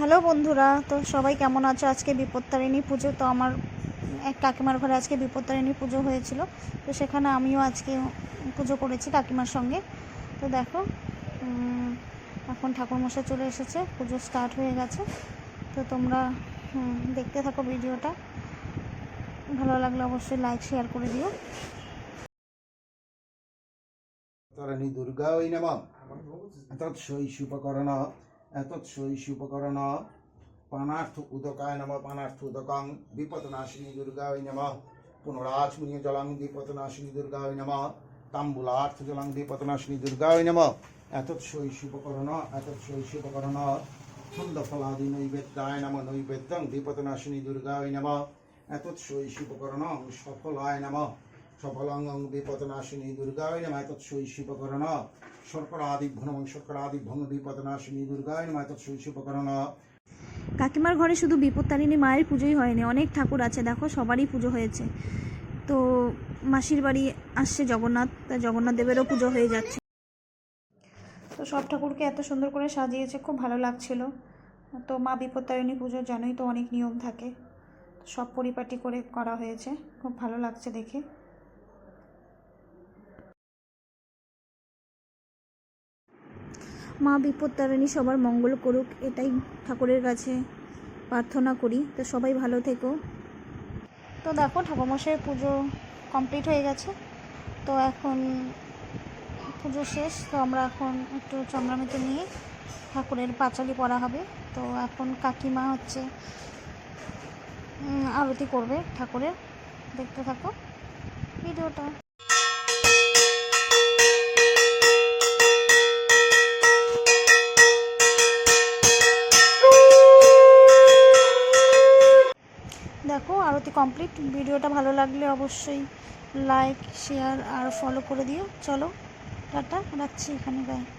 Hello বন্ধুরা, তো সবাই কেমন আছো? আজকে বিপত্তারিণী পুজো, তো আমার এক কাকিমার ঘরে আজকে বিপত্তারিণী পুজো হয়েছিল। তো সেখানে আমিও আজকে পুজো করেছি কাকিমার সঙ্গে। তো দেখো এখন ঠাকুরমশাই চলে এসেছে, পুজো স্টার্ট হয়ে গেছে। তো তোমরা দেখতে থাকো ভিডিওটা। ভালো লাগলে অবশ্যই লাইক শেয়ার করে দিও। তরণী দুর্গা ওই নম এতৎ শৈশুপকরণ এতৎ শৈশুপকরণ পানার্থ উদকায় নম, পানার্থ উদকং, বিপদনাশিনী দুর্গা ওই নম। পুনরাচমনীয় জলং, বিপদনাশিনী দুর্গা ওই নম। তাম্বুলার্থ জলং, বিপদনাশিনী দুর্গা ওই নম। এতৎ শৈশুপকরণ ছন্দফলাদি নৈবেদ্যায় নম, নৈবেদ্যং, বিপদনাশিনী দুর্গা ওই নম। এতৎ শৈশুপকরণ সফলায় নম। সফলাঙ্গং বিপদনাশিনী দুর্গায় শর্করাদিভ্যং শর্করাদিভ্যং বিপদনাশিনী দুর্গায় এতৎ শৈশুপকরণ কাকিমার ঘরে শুধু বিপত্তারিণী মায়ের পুজোই হয়নি অনেক ঠাকুর আছে দেখো সবারই পুজো হয়েছে। তো মাসির বাড়ি আসছে জগন্নাথ তা জগন্নাথ দেবেরও পুজো হয়ে যাচ্ছে। তো সব ঠাকুরকে এত সুন্দর করে সাজিয়েছে খুব ভালো লাগছিল। তো মা বিপত্তারিণী পুজো জানোই তো অনেক নিয়ম থাকে। সব পরিপাটি করে করা হয়েছে খুব ভালো লাগছে দেখে। মা বিপত্তারিণী সবার মঙ্গল করুক, এটাই ঠাকুরের কাছে প্রার্থনা করি। তো সবাই ভালো থেকো। তো দেখো, ঠাকুরমশাইয়ের পুজো কমপ্লিট হয়ে গেছে। তো এখন পুজো শেষ। তো আমরা এখন একটু চন্দ্রামিতে নিয়ে ঠাকুরের পাঁচালি পড়া হবে। তো এখন কাকিমা হচ্ছে আরতি করবে ঠাকুরের। দেখতে থাকো ভিডিওটা। দেখো আরতি কমপ্লিট ভিডিওটা ভালো লাগলে অবশ্যই লাইক শেয়ার আর ফলো করে দিও। চলো, টাটা, রাখছি এখানে গায়ে